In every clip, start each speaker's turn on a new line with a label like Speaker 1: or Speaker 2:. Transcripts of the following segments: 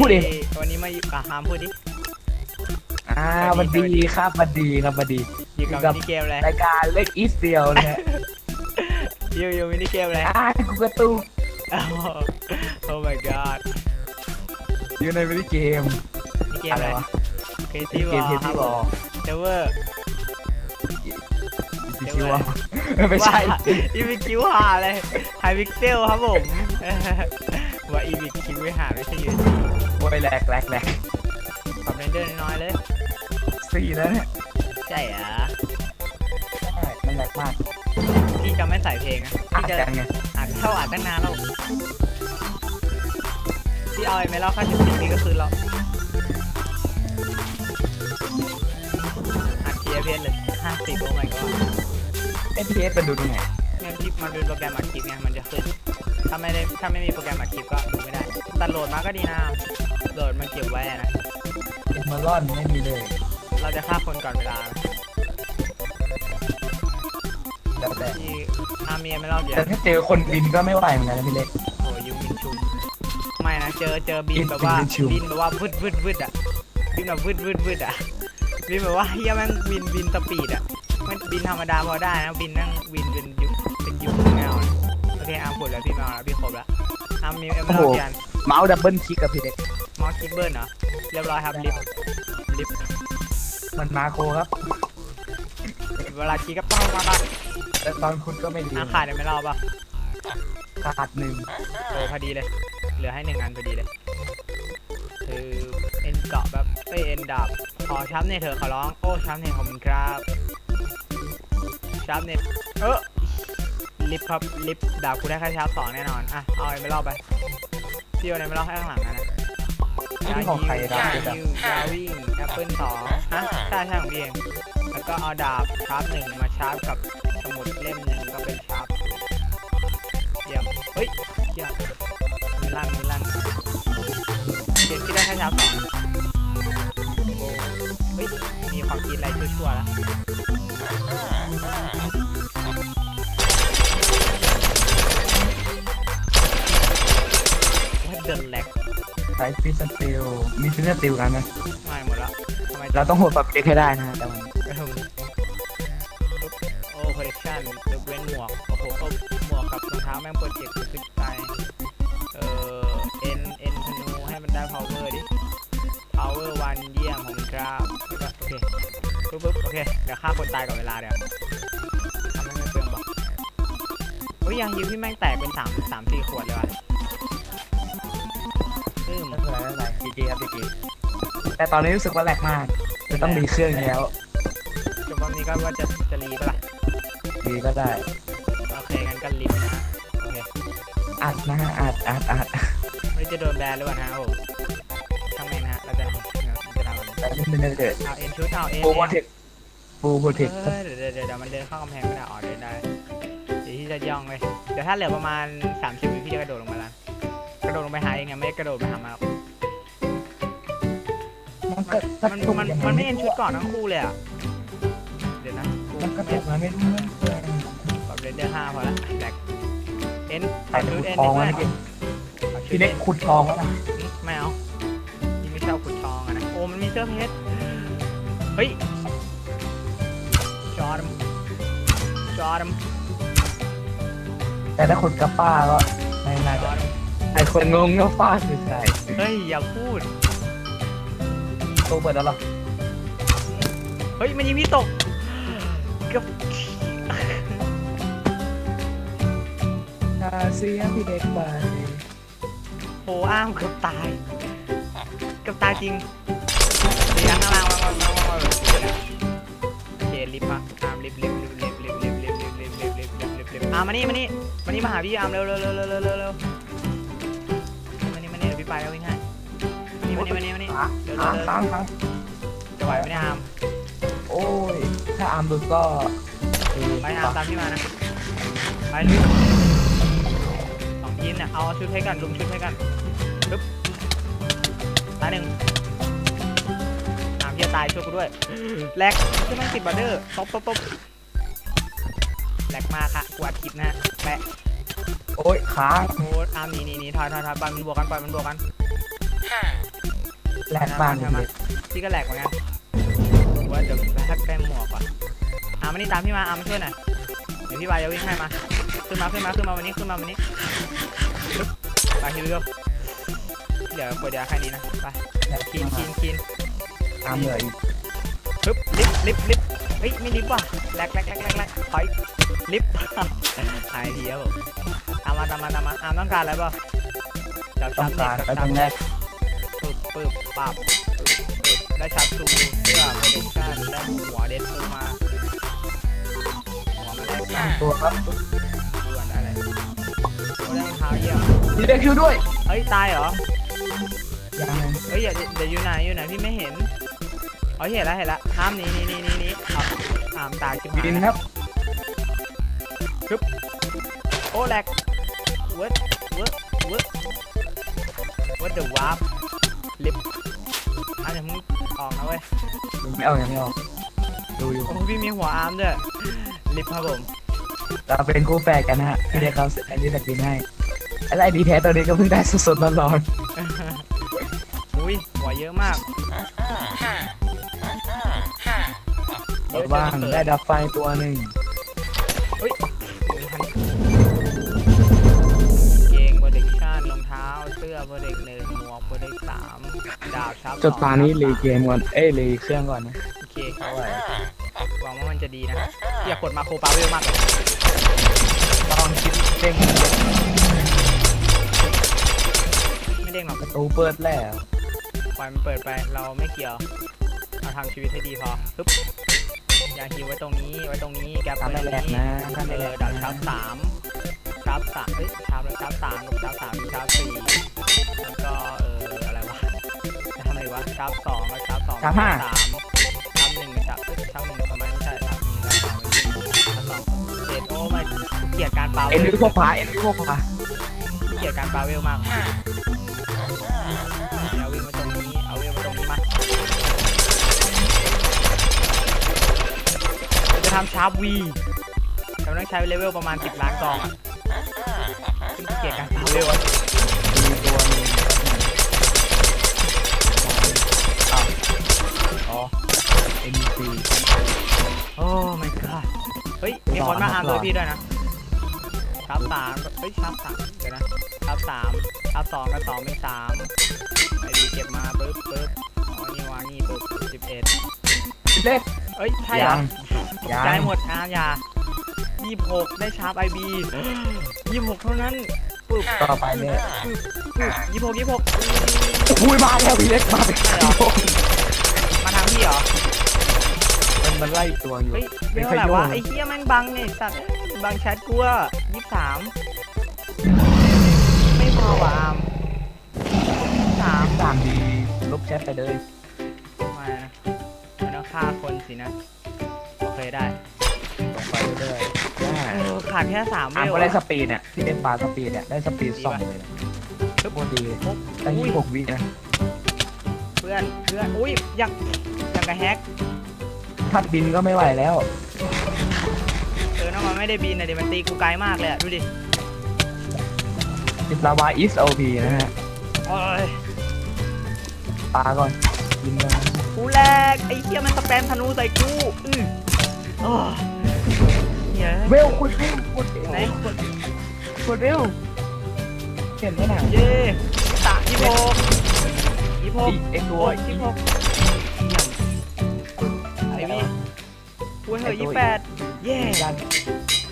Speaker 1: พูดเอง
Speaker 2: วันนี้มาอยู่อะฮามพูดดิ
Speaker 1: อ่ามันดีครับมันดีครับมันดี
Speaker 2: อยู่กับ
Speaker 1: กับ
Speaker 2: มินิเกมอะไร
Speaker 1: รายการเล็กอีสเดียวนะฮะ
Speaker 2: อยู่อยู่มินิเกมอะไร
Speaker 1: อ่ากูกระตุก
Speaker 2: โอ้ oh my god
Speaker 1: อยู่ในวิดีเกม
Speaker 2: มินิเกม
Speaker 1: อะ
Speaker 2: อะไรไร
Speaker 1: วะ
Speaker 2: เค
Speaker 1: เก
Speaker 2: ซี่
Speaker 1: ม
Speaker 2: บอล
Speaker 1: เกมที่บอล
Speaker 2: เจเวอร์
Speaker 1: ชื่อว่าไม่ใช่
Speaker 2: อีวิคิวหาเลยไฮพิกเซลครับผม ว่าอีวิคิวไม่หาไม่ใช่อยู่
Speaker 1: โอ้ยแหลกแหลกแหลก
Speaker 2: ปรับเรนเดอร์น้อยๆเลย
Speaker 1: สี่แล้วเนี่ย
Speaker 2: ใช่เหรอ
Speaker 1: ใช่มันแหลกมาก
Speaker 2: พี่จะไม่ใส่เพลงนะ
Speaker 1: อ่า
Speaker 2: พี่
Speaker 1: น
Speaker 2: จะ
Speaker 1: กันไง
Speaker 2: อ่านเข้าอ่านตั้งนานแล้วที่เอาไอ้ไม่เล่าค่าสิบสี่นี่ก็คือเราอัดเทียเพนเลยห้าสิบโอ้ my god
Speaker 1: เอพีเอสมันดูตรงไหน
Speaker 2: งั้นคลิปมันเป็นโปรแกรมอัดคลิปไงมันจะขึ้น ถ้าไม่ได้ถ้าไม่มีโปรแกรมอัดคลิปก็ดูไม่ได้แต่โหลดมาก็ดีนะโหลดมันเก็บไว้อะนะ
Speaker 1: เอ็มเมอรอนไม่มีเลย
Speaker 2: เราจะฆ่าคนก่อนเวลานะ
Speaker 1: แล้วแต่
Speaker 2: ที่อาเมียไม่เล่าเดี๋ยว
Speaker 1: แต่ถ้าเจอคนบินก็ไม่ไหวเหมือนกันนะพี่เล็ก
Speaker 2: โอ้ยยุงบินชุมไม่นะเจอเจอบิน
Speaker 1: บิน
Speaker 2: แบบว่า
Speaker 1: บินชุม
Speaker 2: บินแบบว่าวืดวืดวืดอะบินแบบวืดวืดวืดอะบินแบบว่าเฮียแม่งบินบินสปีดอะมันบินธรรมดาพอได้นะบินนั่งบินเป็นยุ เคอาร์มผลแล้วพี่มาแล้วพี่ครบแล้วอาร์มมีเอ็มเล่าเดียน
Speaker 1: เมาส์ดับเบิลคลิกกับพี่เล็ก
Speaker 2: มอสคิปเบิร์นเหรอเรียบร้อยครับลิฟต์ลิฟต์
Speaker 1: มันมาโคครับ
Speaker 2: เวลาคีก็ป้องมาบ้าง
Speaker 1: แต่ตอนคุณก็ไม่ดี
Speaker 2: อาขาดเอ็มไม่เล่าป่ะ
Speaker 1: ขาดหนึ่ง
Speaker 2: โอ้พอดีเลย เหลือให้หนึ่งอันพอดีเลย คือเอ็นเกาะแบบเอ้ยเอ็นดาบขอช้ำเนี่ยเธอะขอร้อง โอ้ช้ำเนี่ยขอบคุณครับช้ำเนี่ยเออ ลิฟต์ครับลิฟต์ดาบกูได้แค่ช้ำสองแน่นอนอะเอาไอ้ไม่เล่าไปพี่เอาไอ้ไม่เล่าให้ข้างหลังนะนะ
Speaker 1: นี่เป็นของใครดาวยาดับ
Speaker 2: ฮิวยาวิ่งแอปเปิลสองฮะใช่ใช่ของพี่เองแล้วก็เอาดาบชาร์ปหนึ่งมาชาร์ปกับสมุดเล่มหนึ่งก็เป็นชาร์ปเยี่ยมเฮ้ยเยี่ยมมีลั่นมีลั่นเขียนที่ได้แค่ชาร์ปสองโอ้เฮ้ยมีความคิดอะไรชั่วๆแล้ว ว่าเดินแหลก
Speaker 1: ใช้ฟิสติลมีฟิสติลกันนะ
Speaker 2: ไม่หมดแล้วทำไม
Speaker 1: เราต้องโหดปรับเล็กให้ได้นะแต่มัน
Speaker 2: กระหึ่มโอ้คอลเลคชันยกเว้นหมวก โอ้โหเอาหมวกกับรองเท้าแม่งโปรเจกต์ฟิกไป เอ่อเอ็นเอ็นธนูให้มันได้ power ดิ power วันเยี่ยมของคุณครับแล้วก็โอเคปึ๊บปึ๊บโอเค เดี๋ยวฆ่าคนตายก่อนเวลาเดี๋ยวทำให้ไม่เปลืองบอกโอ้ยยังยิวพี่แม่งแตกเป็นสามสามสี่ขวดเลยว่ะอืม
Speaker 1: ไม่เป็นไรไม่เป็นไรจีจีครับจีจีแต่ตอนนี้รู้สึกว่าแหลกมากจะต้องมีเครื่องแล้ว
Speaker 2: จบวันนี้ก็ว่าจะจะรีปะล่ะ
Speaker 1: ดีก็ได้
Speaker 2: โอเคงั้นก็รีบนะฮะโอเค
Speaker 1: อัดนะฮะอัดอัดอัด
Speaker 2: ไม่รู้จะโดนแบนหรือเปล่านะโอ้ช่างแม่งนะฮะเราจะจะทำ
Speaker 1: แต่ไม่เป็นไรเกิด
Speaker 2: เอาเอ็นชุดเอาเอ็น
Speaker 1: ฟูโปรเทคฟูโปรเทค
Speaker 2: เฮ้ยเดี๋ยวเดี๋ยวเดี๋ยวมันเดินเข้ากำแพงไม่ได้อ๋อเดินได้เดี๋ยวที่จะย่องเลยเดี๋ยวถ้าเหลือประมาณ 30วิพี่จะกระโดดลงมาแล้วก ระโดดลงไปหาเองไงไม่ได้กระโดดไปหามันหรอก
Speaker 1: มันก็กระ
Speaker 2: มัน
Speaker 1: ตุก
Speaker 2: มัน
Speaker 1: ยัง
Speaker 2: มัน
Speaker 1: ไง
Speaker 2: ไม่เอ็นชุดก่อนทั้งคู่เลยอะ เดี๋ยวนะกู
Speaker 1: มันกระตุกมันไม่รู้เรื่องเลย
Speaker 2: ปรับเรนเดอร์ห้าพอละแบกเอ็น
Speaker 1: ใส่
Speaker 2: ชุ
Speaker 1: ขุ
Speaker 2: ด
Speaker 1: ด
Speaker 2: เอ็น
Speaker 1: ทอง
Speaker 2: ด้
Speaker 1: ไว้
Speaker 2: วย
Speaker 1: นะพี่
Speaker 2: เอาชุด
Speaker 1: พี่เล็ก
Speaker 2: อ็น
Speaker 1: ขุดทองไว้นะ
Speaker 2: อืมไม่เอาพี่ไม่ชอบขุดทองอะนะ โอ้มันมีเสื้อเพชร เฮ้ย จอดมจอดม
Speaker 1: แต่ถ้าคนกระป้าก็ไม่น่า
Speaker 2: จ
Speaker 1: จะ
Speaker 2: อดม
Speaker 1: ไอคนงงก็ฟาดคือใคร
Speaker 2: เฮ้ยอย่าพูด
Speaker 1: ตู้เปิดแล้วหรอ
Speaker 2: เฮ้ยมันยิงพี่ตกเกับ
Speaker 1: น่าเสียพี่เด็กไป
Speaker 2: โหอ้ามเกือบตายเกือบตายจริงเดี๋ยวข้างล่างวางวางวางวางวางโอเคลิฟต์มาอามลิฟต์ลิฟต์ลิฟต์ลิฟต์ลิฟต์ลิฟต์ลิฟต์ลิฟต์ลิฟต์ลิฟต์ลิฟต์ลิฟต์ลิฟต์อามมานี่มานี่มานี่มาหาพี่อามเร็วเร็วเร็วเร็วเร็วเร็ว ไปแล้ววิ่งให้มานี่มานี่มานี่มานี่
Speaker 1: อะ
Speaker 2: เร็ว
Speaker 1: ค้าง
Speaker 2: เร็วเร็ว
Speaker 1: ค้างค้าง
Speaker 2: จะไหวไหมเนี่ยอาม
Speaker 1: โอ้ย ถ้าอาร์มดูก็เออ
Speaker 2: ไปอามตามพี่มานะ ไปลุยสองทีมเนี่ยเอาชุดให้กันลุมชุดให้กันปึ๊บตายหนึ่งอามพี่จะตายช่วยกูด้วยแลกช่วยมันติดบัตเดอร์ตบตบตบแลกมากค่ะกูอัดคลิปนะฮะแปะ
Speaker 1: โอ้ยค้าง
Speaker 2: โอ้อาร์มหนีหนีหนีถอยถอยถอยปล่อยมันบวกกันปล่อยมันบวกกัน
Speaker 1: แหลกบ้างเลย
Speaker 2: พี่ก็แหลกเหมือนกันว่าเดี๋ยวถ้าแก้หมวกอะอะมานี่ตามพี่มาอะมาช่วยหน่อยเดี๋ยวพี่วายจะวิ่งให้มา ขึ้นมาขึ้นมาขึ้นมาวันนี้ขึ้นมาวันนี้ปึ๊บไปฮิวเร็วเดี๋ยวกดยาแค่นี้นะไปกินกินกิน
Speaker 1: ตามเลยอีก
Speaker 2: ปึ๊บลิฟต์ลิฟต์ลิฟต์เฮ้ยไม่ลิฟต์ว่ะแหลกแหลกแหลกแหลกแหลกถอยลิฟต์หายทีครับ ผมตามมาตามมาตามมาอะต้องการอะไรเปล่าจับ
Speaker 1: ต้อ
Speaker 2: ชั
Speaker 1: ง
Speaker 2: บ
Speaker 1: การ
Speaker 2: เน็ต
Speaker 1: ไปตรงแรก
Speaker 2: ปึ๊บปึ๊บปับปึ๊บปึ๊บได้ชับซูเสื้อโปรดักชั่นได้หัวเด็ดซูมาหัวมาได้
Speaker 1: ตัวครับ
Speaker 2: ด่วนอะไรโอ้ได้รองเท้าเยี่ยม
Speaker 1: ดีเด็กคิวด้วย
Speaker 2: เฮ้ยตายเหรอ
Speaker 1: ยังไง
Speaker 2: เฮ้ยอย่าเดี๋ยวอยู่ไหนอยู่ไหนพี่ไม่เห็นอ๋อเห็นแล้วเห็นแล้วห้ามหนี้นี่นี่นี่นี่เอาห้ามตายชิบหาย
Speaker 1: บิน
Speaker 2: แล้ว
Speaker 1: ครับ
Speaker 2: โอ้แหลก เวิร์ดเวิร์ดเวิร์ดเวิร์ดเดอะวาร์ปลิฟอะเดี๋ยวมึงออกนะเว้ย
Speaker 1: ไม่เอายังไม่เอาดูอยู่
Speaker 2: โอ้พี่มีหัวอาร์มด้วยลิฟครับผม
Speaker 1: เราเป็นคู่แฝดกันนะฮะพี่เด็กเขาอันนี้แต่บินให้อะไรดีแท้ตัวนี้ก็เพิ่งได้สดๆร้อน
Speaker 2: อุ้ยหัวเยอะมาก
Speaker 1: ๆรถว่างได้ดับไฟตัวหนึ่ง
Speaker 2: ดาบชับ
Speaker 1: จดตานี้
Speaker 2: สอง
Speaker 1: รีเกมก่อน เอ้ยรีเครื่องก่อนนะ
Speaker 2: โอเคหวังว่ามันจะดีนะอยากกดมาโคปาเวลมากเลย
Speaker 1: ลองคิดเด้ง
Speaker 2: ไม่เด้งหรอก
Speaker 1: ประตูเปิดแล้ว
Speaker 2: ปล่อยมันเปิดไปเราไม่เกี่ยวเราทำชีวิตให้ดีพอปึ๊บยาฮิวไว้ตรงนี้ไว้ตรงนี้แกป
Speaker 1: ทำ
Speaker 2: ไว้
Speaker 1: ไม่
Speaker 2: ตรง
Speaker 1: แหลก
Speaker 2: นี้
Speaker 1: นะทำ
Speaker 2: เอ
Speaker 1: ไม่แหล
Speaker 2: อกดาบชาร์ปสามชาร์ปสามเฮ้ยชาร์ปชาร์ปสามกับชาร์ปสามมีชาร์ปสี่แล้วก็ำอะไรวะชาร์ปสองกับชาร์ปสอง
Speaker 1: ชาร์ปห้า
Speaker 2: ชาร์ปสามชาร์ปหนึ่งกับชาร์ปเอ้ยชาร์ปหนึ่งทำไมไม่ใช่ชาร์ปหนึ่งกับชาร์ปสองชาร์ปสองเจ็ดโอ้ไม่เกลียดการปาเว
Speaker 1: เอ็น
Speaker 2: ล
Speaker 1: วิวพวกขวาเอ็นวิวพวกขวา
Speaker 2: เกลียดการปาเวลมากเอาวิ่งมาตรงนี้เอาวิ่งมาตรงนี้มาเราจะทำชาร์ปวีแต่มันต้องใช้เลเวลประมาณ10ล้านกองอะซึ่งเกลียดการปาเวลอะ
Speaker 1: มี
Speaker 2: คนมาอ่านตัวพี่ด้วยนะชาร์ปสามเฮ้ยชาร์ปสามเดี๋ยวนะชาร์ปสามชาร์ปสองกับสองเป็นสามไอดีเก็บมาปึ๊บปึ๊บอ๋อนี่วางนี่ปึ๊บสิบเอ็ด
Speaker 1: เล็ก
Speaker 2: เอ้ยใช่เหรอ
Speaker 1: ยัง
Speaker 2: ได้หมดอะอย่ายี่หกได้ชาร์ปไอบียี่หกเท่านั้นปึ๊บ
Speaker 1: ต่อไปเนี่ย
Speaker 2: ยี่หกยี่หก
Speaker 1: อุ้ยมาแล้วพี่เล็กมาเป็น
Speaker 2: ใช่เหรอมาทางพี่เหรอ
Speaker 1: มันมันไล่ตัวอยู่
Speaker 2: เฮ้ย
Speaker 1: เป็
Speaker 2: เรีย
Speaker 1: น
Speaker 2: ก
Speaker 1: ข
Speaker 2: ว่าอะไร
Speaker 1: ยุ่
Speaker 2: วะ
Speaker 1: ง
Speaker 2: ไอ้เฮียแม่งบังเนี่ยสัตว์บังแชทกูอะยี่สามไม่พอว่ะอามสาม
Speaker 1: สามดีลบแชทไปเลย
Speaker 2: มานะมันต้องฆ่าคนสินะ โอเคได้
Speaker 1: ลงไปเรื่อยๆได้
Speaker 2: เออขาดแค่สามเว
Speaker 1: อ่าน
Speaker 2: ล
Speaker 1: ก็ได้ส
Speaker 2: อะ
Speaker 1: ปีดเนี่ยพี่เล่นปลาสปีดเนี่ยได้สปีดสองเลยโคตรดีตั้ง
Speaker 2: อุ้ย
Speaker 1: ยี่หกวินะ
Speaker 2: เพื่อนเพื่อนอุ้ยอยากอยากกระแฮก
Speaker 1: ถ้าบินก็ไม่ไหวแล้ว
Speaker 2: เออน้องมันไม่ได้บินนะเดี๋ยวมันตีกูไกลมากเลยอะดูดิ
Speaker 1: ติดลาวาอิสโอพีนะฮะ
Speaker 2: โอ้ย
Speaker 1: ปลาก่อนบินมา
Speaker 2: กูแรกไอ้เฮียมันสแปมธนูใส่กูอือโอ้ยเฮีย
Speaker 1: เวลกดเวลกดเว
Speaker 2: ไหน
Speaker 1: ล
Speaker 2: กด
Speaker 1: กดเวลเห็นไหมหนัง
Speaker 2: เย่สามยี่หกยี่หก
Speaker 1: ไอตั
Speaker 2: โอ้
Speaker 1: วย
Speaker 2: ยี่หก พูดเหอะยี่แปดเย่
Speaker 1: ยัน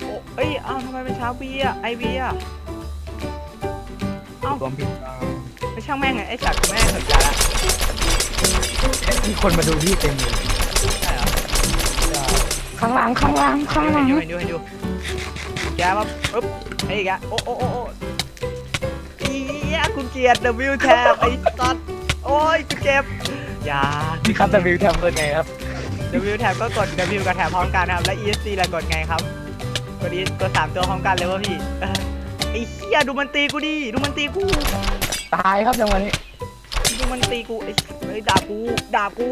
Speaker 2: โอ้เอ้ยเอ้าทำไมเป็นเช้าบีอะไอบีอะเอ้า
Speaker 1: รวมผิด
Speaker 2: ไม่ช่างแม่งไงไอสัตว์แม่งสนใจละ
Speaker 1: มีคนมาดูพี่เต็มเลย
Speaker 2: ใช่เหรอ
Speaker 1: ข้างหลังข้างหลังข้างหลั
Speaker 2: เห็
Speaker 1: ง
Speaker 2: นดูเห็นดูเห็นดูแกมาปึ๊บไอ้อีกอะโอ้โอ้โอ้โอ้อียกูเกลียด W แทบไอ้สัตว์โอ้ยกูเจ็บอย่า
Speaker 1: พี่ครับแต่วิวแทมเปิดไงครับ
Speaker 2: W แท็บก็กด W กับแท็บพร้อมกันนะครับ และ ESC ละกดไงครับ กด E กดสามตัวพร้อมกันเลยวะพี่เออไอ้เหี้ยดูมันตีกูดิ ดูมันตีกู
Speaker 1: ตายครับจังหวะนี้
Speaker 2: ดูมันตีกูไอ้เฮ้ยด่ากูด่ากู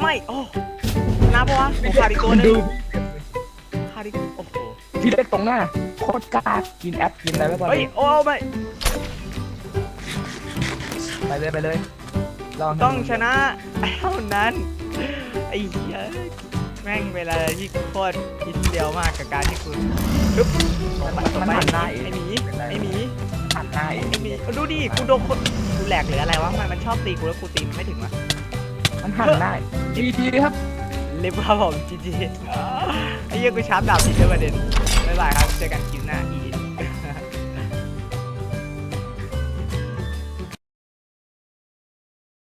Speaker 2: ไม่ โอ้ชนะปะวะโอ้ขาดอีกตัวหนึ
Speaker 1: ดู
Speaker 2: งขาดอีกโอ้โห
Speaker 1: พี่เล็กตรงหน้าโคตรกล้ากินแอปกินอะไรไว้ก่อน
Speaker 2: เฮ้ย โอ้ไม่
Speaker 1: ไปเลยไปเลย ลอง
Speaker 2: ต้องชนะเท่านั้นไอ้เหี้ยแม่งเวลาที่โคตรอินเดียวมากกับการที่คุณปึ๊บตรงไปตรง
Speaker 1: มัน
Speaker 2: ไป
Speaker 1: หันหน้าเอ
Speaker 2: ไองหมีไอหมี
Speaker 1: หันหน้าเอง
Speaker 2: ไอหมีเอาดูดิกูโดนคนกูแหลกหรืออะไรวะทำไมมันชอบตีกูแล้วกูตีมันไม่ถึงวะ
Speaker 1: มันหันหน้าจีทีครับ
Speaker 2: ลิฟต์ครับผมจีจีไอ้เหี้ยกูชาร์จดาบผิดด้วยประเด็นบ๊ายบายครับเจอกันคลิปหน้า